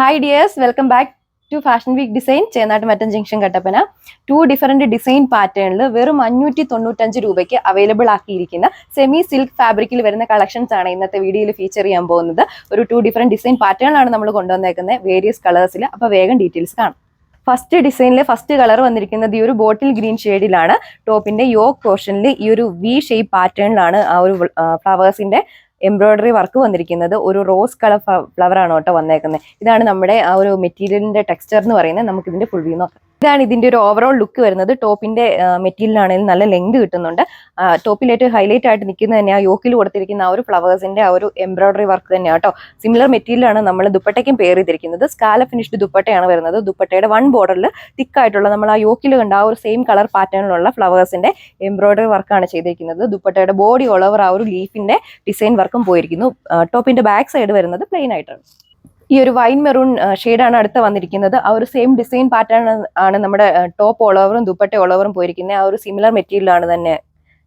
Hi dears welcome back to fashion week design Chennattu മറ്റൻ junction Kattappana. Two different design പാറ്റേണിൽ വെറും അഞ്ഞൂറ്റി തൊണ്ണൂറ്റഞ്ച് രൂപയ്ക്ക് അവൈലബിൾ ആക്കിയിരിക്കുന്ന സെമി സിൽക്ക് ഫാബ്രിക്കിൽ വരുന്ന കളക്ഷൻസ് ആണ് ഇന്നത്തെ വീഡിയോയിൽ ഫീച്ചർ ചെയ്യാൻ പോകുന്നത്. ഒരു ടു ഡിഫറെന്റ് ഡിസൈൻ പാറ്റേണിലാണ് നമ്മൾ കൊണ്ടുവന്നേക്കുന്നത്. വേരിയസ് കളേഴ്സിൽ അപ്പോൾ വേഗം ഡീറ്റെയിൽസ് കാണാം. ഫസ്റ്റ് ഡിസൈനിലെ ഫസ്റ്റ് കളർ വന്നിരിക്കുന്നത് ഈ ഒരു ബോട്ടിൽ ഗ്രീൻ ഷെയ്ഡിലാണ് ടോപ്പിന്റെ യോക്ക് പോർഷനിൽ ഈ ഒരു വി ഷേപ്പ് പാറ്റേണിലാണ് ആ ഒരു ഫ്ലവേഴ്സിന്റെ എംബ്രോയിഡറി വർക്ക് വന്നിരിക്കുന്നത് ഒരു റോസ് കളർ ഫ്ലവർ ആണ് കേട്ടോ വന്നേക്കുന്നത് ഇതാണ് നമ്മുടെ ആ ഒരു മെറ്റീരിയലിന്റെ ടെക്സ്ചർ എന്ന് പറയുന്നത് നമുക്ക് ഇതിന്റെ ഫുൾ വ്യൂ നോക്കാം. ഇതാണ് ഇതിന്റെ ഒരു ഓവറോൾ ലുക്ക് വരുന്നത്. ടോപ്പിന്റെ മെറ്റീരിയൽ മെറ്റീരിയലാണെങ്കിലും നല്ല ലെങ്ത് കിട്ടുന്നുണ്ട്. ടോപ്പിലേറ്റ് ഹൈലൈറ്റ് ആയിട്ട് നിൽക്കുന്നത് തന്നെ ആ യോക്കിൽ കൊടുത്തിരിക്കുന്ന ആ ഒരു ഫ്ലവേഴ്സിന്റെ ആ ഒരു എംബ്രോയിഡറി വർക്ക് തന്നെയാണ് കേട്ടോ സിമിലർ മെറ്റീരിയലാണ് നമ്മൾ ദുപ്പട്ടയ്ക്കും പെയർ ചെയ്തിരിക്കുന്നത്. സ്കാല ഫിനിഷ്ഡ് ദുപ്പട്ടയാണ് വരുന്നത്. ദുപ്പട്ടയുടെ വൺ ബോർഡറിൽ തിക്കായിട്ടുള്ള നമ്മൾ ആ യോക്കിൽ കണ്ട ആ ഒരു സെയിം കളർ പാറ്റേണിലുള്ള ഫ്ലവേഴ്സിന്റെ എംബ്രോയിഡറി വർക്കാണ് ചെയ്തിരിക്കുന്നത്. ദുപ്പട്ടയുടെ ബോഡി ഓൾ ഓവർ ആ ഒരു ലീഫിന്റെ ഡിസൈൻ വർക്കും പോയിരിക്കുന്നു. ടോപ്പിന്റെ ബാക്ക് സൈഡ് വരുന്നത് പ്ലെയിൻ ആയിട്ടാണ്. ഈ ഒരു വൈൻ മെറൂൺ ഷെയ്ഡാണ് അടുത്ത് വന്നിരിക്കുന്നത്. ആ ഒരു സെയിം ഡിസൈൻ പാറ്റേൺ ആണ് നമ്മുടെ ടോപ്പ് ഓൾ ഓവറും ദുപ്പട്ട ഓൾ ഓവറും പോയിരിക്കുന്നത് ആ ഒരു സിമിലർ മെറ്റീരിയലാണ് തന്നെ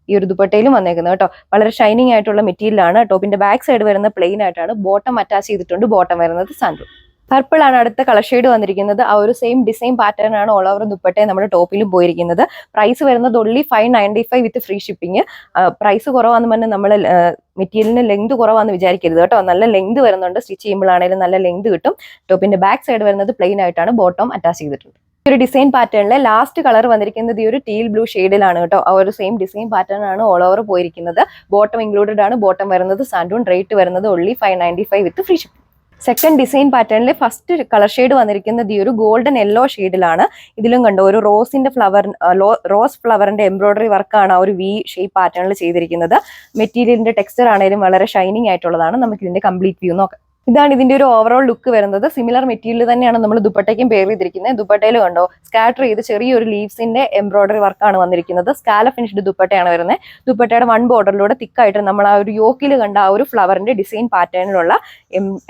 ഈ ഒരു ദുപ്പട്ടയിലും വന്നേക്കുന്നത് കേട്ടോ. വളരെ ഷൈനിങ് ആയിട്ടുള്ള മെറ്റീരിയലാണ് ടോപ്പിന്റെ ബാക്ക് സൈഡ് വരുന്ന പ്ലെയിൻ ആയിട്ടാണ് ബോട്ടം അറ്റാച്ച് ചെയ്തിട്ടുണ്ട്. ബോട്ടം വരുന്നത് സാൻഡു പർപ്പിൾ ആണ് അടുത്ത കളർ ഷെയ്ഡ് വന്നിരിക്കുന്നത്. ആ ഒരു സെയിം ഡിസൈൻ പാറ്റേൺ ആണ് ഓൾ ഓവർ ദുപ്പട്ടെ നമ്മുടെ ടോപ്പിലും പോയിരിക്കുന്നത്. പ്രൈസ് വരുന്നത് only five ninety five with free shipping price കുറവാന്ന് പറഞ്ഞ് നമ്മൾ മെറ്റീരിയലിന് ലെങ്ത് കുറവാന്ന് വിചാരിക്കരുത് കേട്ടോ. നല്ല ലെങ്ത് വരുന്നുണ്ട്. സ്റ്റിച്ച് ചെയ്യുമ്പോഴാണെങ്കിലും നല്ല ലെങ്ത് കിട്ടും. ടോപ്പിന്റെ ബാക്ക് സൈഡ് വരുന്നത് പ്ലെയിൻ ആയിട്ടാണ്. ബോട്ടം അറ്റാച്ച് ചെയ്തിട്ടുണ്ട്. ഒരു ഡിസൈൻ പാറ്റേണിലെ ലാസ്റ്റ് കളർ വന്നിരിക്കുന്നത് ഈ ഒരു ടീൽ ബ്ലൂ ഷെയ്ഡിലാണ് കേട്ടോ. ആ ഒരു സെയിം ഡിസൈൻ പാറ്റേൺ ആണ് ഓൾ ഓവർ പോയിരിക്കുന്നത്. ബോട്ടം ഇൻക്ലൂഡഡ് ആണ്. ബോട്ടം വരുന്നത് സാൻഡൂൺ റേറ്റ് വരുന്നത് only five ninety five with free shipping second design പാറ്റേണിൽ ഫസ്റ്റ് കളർ ഷെയ്ഡ് വന്നിരിക്കുന്നത് ഈ ഒരു ഗോൾഡൻ യെല്ലോ ഷെയ്ഡിലാണ് ഇതിലും കണ്ടോ ഒരു റോസിന്റെ ഫ്ലവർ റോസ് ഫ്ലവറിന്റെ എംബ്രോയിഡറി വർക്കാണ് ആ ഒരു വി ഷേപ്പ് പാറ്റേണിൽ ചെയ്തിരിക്കുന്നത്. മെറ്റീരിയലിന്റെ ടെക്സ്ചർ ആണെങ്കിലും വളരെ ഷൈനിങ് ആയിട്ടുള്ളതാണ്. നമുക്ക് ഇതിന്റെ കംപ്ലീറ്റ് വ്യൂ നോക്കാം. ഇതാണ് ഇതിന്റെ ഒരു ഓവറോൾ ലുക്ക് വരുന്നത്. സിമിലർ മെറ്റീരിയൽ തന്നെയാണ് നമ്മൾ ദുപ്പട്ടയ്ക്കും പേർ ചെയ്തിരിക്കുന്നത്. ദുപ്പട്ടയിൽ കണ്ടോ സ്കാറ്റർ ചെയ്ത് ചെറിയൊരു ലീവ്സിന്റെ എംബ്രോയിഡറി വർക്കാണ് വന്നിരിക്കുന്നത്. സ്കാല ഫിനിഷ്ഡ് ദുപ്പട്ടയാണ് വരുന്നത്. ദുപ്പട്ടയുടെ വൺ ബോർഡറിലൂടെ തിക്കായിട്ട് നമ്മൾ ആ ഒരു യോക്കിൽ കണ്ട ആ ഒരു ഫ്ലവറിന്റെ ഡിസൈൻ പാറ്റേണിലുള്ള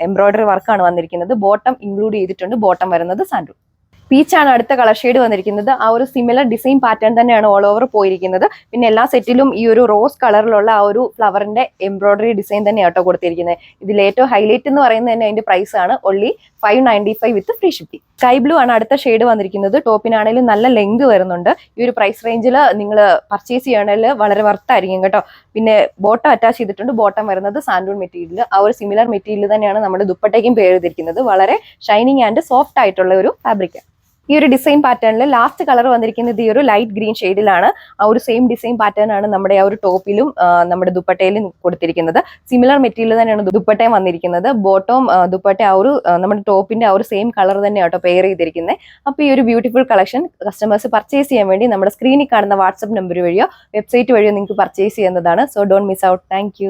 എംബ്രോയിഡറി വർക്കാണ് വന്നിരിക്കുന്നത്. ബോട്ടം ഇൻക്ലൂഡ് ചെയ്തിട്ടുണ്ട്. ബോട്ടം വരുന്നത് സാൻഡു പീച്ചാണ് അടുത്ത കളർ ഷെയ്ഡ് വന്നിരിക്കുന്നത്. ആ ഒരു സിമിലർ ഡിസൈൻ പാറ്റേൺ തന്നെയാണ് ഓൾ ഓവർ പോയിരിക്കുന്നത്. പിന്നെ എല്ലാ സെറ്റിലും ഈ ഒരു റോസ് കളറിലുള്ള ആ ഒരു ഫ്ലവറിന്റെ എംബ്രോയിഡറി ഡിസൈൻ തന്നെ കേട്ടോ കൊടുത്തിരിക്കുന്നത്. ഇതിൽ ഏറ്റവും ഹൈലൈറ്റ് എന്ന് പറയുന്നത് തന്നെ അതിന്റെ പ്രൈസ് ആണ്. Only five ninety five with free shipping sky blue ആണ് അടുത്ത ഷെയ്ഡ് വന്നിരിക്കുന്നത്. ടോപ്പിനാണെങ്കിലും നല്ല ലെങ്ത് വരുന്നുണ്ട്. ഈ ഒരു പ്രൈസ് റേഞ്ചിൽ നിങ്ങൾ പർച്ചേസ് ചെയ്യണമെങ്കിൽ വളരെ വർത്തായിരിക്കും കേട്ടോ. പിന്നെ ബോട്ടം അറ്റാച്ച് ചെയ്തിട്ടുണ്ട്. ബോട്ടം വരുന്നത് സാൻഡൂൺ മെറ്റീരിയൽ ആ ഒരു സിമിലർ മെറ്റീരിയൽ തന്നെയാണ് നമ്മുടെ ദുപ്പട്ടയ്ക്കും പേര് ചെയ്തിരിക്കുന്നത് വളരെ ഷൈനിങ് ആൻഡ് സോഫ്റ്റ് ആയിട്ടുള്ള ഒരു ഫാബ്രിക് ഈ ഒരു ഡിസൈൻ പാറ്റേണിൽ ലാസ്റ്റ് കളർ വന്നിരിക്കുന്നത് ഈ ഒരു ലൈറ്റ് ഗ്രീൻ ഷെയ്ഡിലാണ് ആ ഒരു സെയിം ഡിസൈൻ പാറ്റേൺ ആണ് നമ്മുടെ ആ ഒരു ടോപ്പിലും നമ്മുടെ ദുപ്പട്ടയിലും കൊടുത്തിരിക്കുന്നത്. സിമിലർ മെറ്റീരിയൽ തന്നെയാണ് ദുപ്പട്ടയും വന്നിരിക്കുന്നത്. ബോട്ടോം ദുപ്പട്ട ആ ഒരു നമ്മുടെ ടോപ്പിന്റെ ആ ഒരു സെയിം കളർ തന്നെയാണ് കേട്ടോ പെയർ ചെയ്തിരിക്കുന്നത് അപ്പോൾ ഈ ഒരു ബ്യൂട്ടിഫുൾ കളക്ഷൻ കസ്റ്റമേഴ്സ് പർച്ചേസ് ചെയ്യാൻ വേണ്ടി നമ്മുടെ സ്ക്രീനിൽ കാണുന്ന വാട്സപ്പ് നമ്പർ വഴിയോ വെബ്സൈറ്റ് വഴിയോ നിങ്ങൾക്ക് പർച്ചേസ് ചെയ്യുന്നതാണ് so don't miss out thank